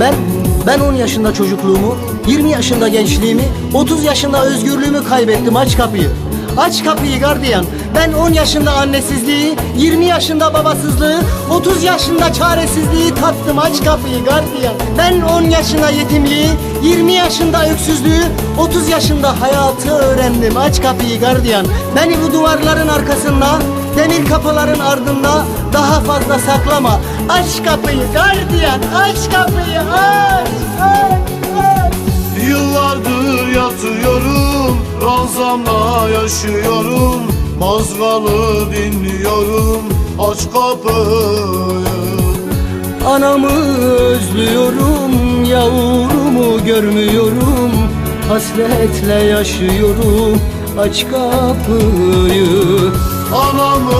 Ben ben 10 yaşında çocukluğumu, 20 yaşında gençliğimi, 30 yaşında özgürlüğümü kaybettim aç kapıyı. Aç kapıyı gardiyan. Ben 10 yaşında annesizliği, 20 yaşında babasızlığı, 30 yaşında çaresizliği tattım. Aç kapıyı gardiyan. Ben 10 yaşında yetimliği, 20 yaşında öksüzlüğü, 30 yaşında hayatı öğrendim. Aç kapıyı gardiyan. Beni bu duvarların arkasında, demir kapıların ardında daha fazla saklama. Aç kapıyı gardiyan. Aç kapıyı. Aç. Aç. Aç. Yıllardır yatıyorum Ranzamla yaşıyorum Mazgalı dinliyorum Aç kapıyı. Anamı özlüyorum, yavrumu görmüyorum. Hasretle yaşıyorum, aç kapıyı. Anamı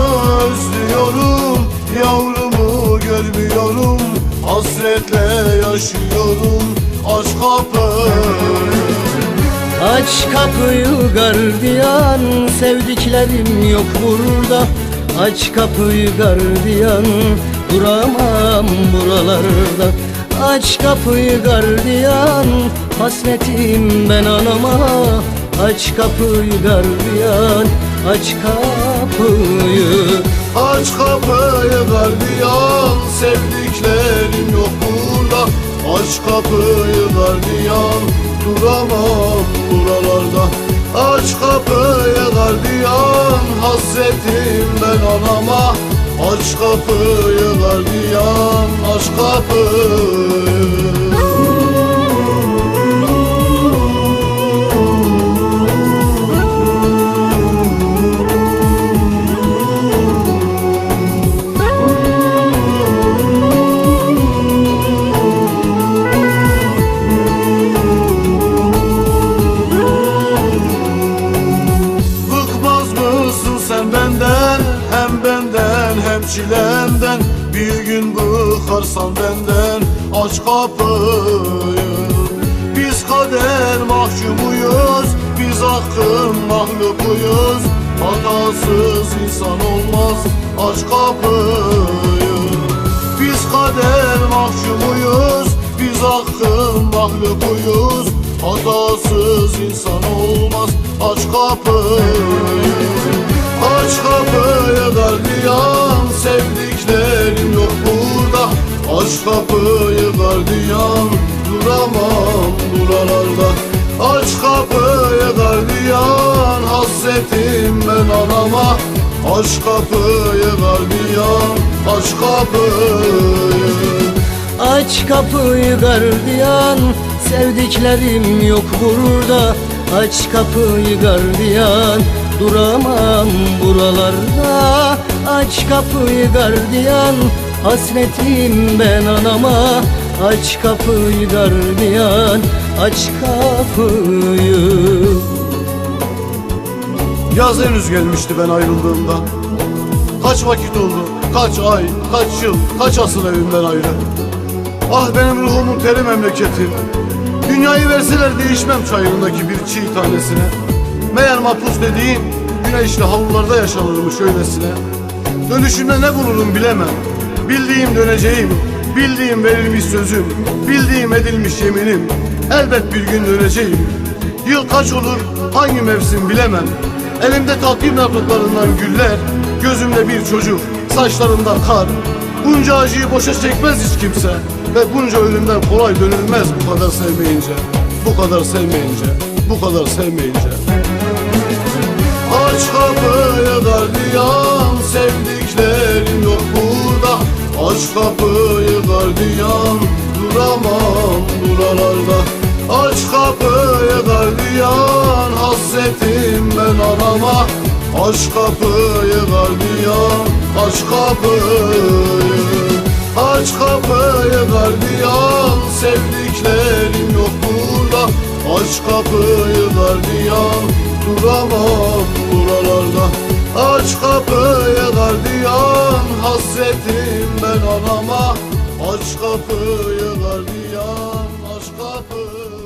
özlüyorum Yavrumu görmüyorum. Hasretle yaşıyorum Aç kapıyı Aç kapıyı gardiyan, sevdiklerim yok burada. Aç kapıyı gardiyan, duramam buralarda. Aç kapıyı gardiyan, hasretim ben anama. Aç kapıyı gardiyan, aç kapıyı. Aç kapıyı gardiyan Sevdiklerim yok burada. Aç kapıyı gardiyan Duramam Aç kapıyı gardiyan Hasretim ben anama. Aç kapıyı gardiyan Aç kapıyı çilemden Bir gün bıkarsan benden Aç kapıyı. Biz kader mahkumuyuz Biz hakkın mahlukuyuz Hatasız insan olmaz Aç kapıyı. Biz kader mahkumuyuz Biz hakkın mahlukuyuz Hatasız insan olmaz Aç kapıyı Aç kapıyı gardiyan Duramam buralarda. Aç kapıyı gardiyan Hasretim ben anama. Aç kapıyı gardiyan Aç kapıyı. Aç kapıyı gardiyan Sevdiklerim yok burada Aç kapıyı gardiyan Duramam buralarda. Aç kapıyı gardiyan Hasretim ben anama Aç kapıyı gardiyan Aç kapıyı. Yaz henüz gelmişti ben ayrıldığımda. Kaç vakit oldu, kaç ay, kaç yıl, kaç asıl evimden ayrı. Ah benim ruhumun teri memleketim Dünyayı verseler değişmem çayırındaki bir çiğ tanesine. Meğer mahpus dediğin güneşli havlularda yaşanırmış öylesine. Dönüşünde ne bulurum bilemem Bildiğim döneceğim, bildiğim verilmiş sözüm Bildiğim edilmiş yeminim. Elbet bir gün döneceğim. Yıl kaç olur, hangi mevsim bilemem. Elimde takvim yapraklarından güller Gözümde bir çocuk, saçlarında kar. Bunca acıyı boşa çekmez hiç kimse Ve bunca ölümden kolay dönülmez bu kadar sevmeyince. Bu kadar sevmeyince, bu kadar sevmeyince. Aç kapıyı gardiyan burada Aç kapıyı gardiyan Duramam buralarda. Aç kapıyı gardiyan Hasretim ben anama. Aç kapıyı gardiyan Aç kapıyı. Aç kapıyı gardiyan Sevdiklerim yok burada. Aç kapıyı gardiyan Duramam buralarda. Aç kapıyı gardiyan Hasretim ben anama. Aç kapıyı gardiyan Aç kapıyı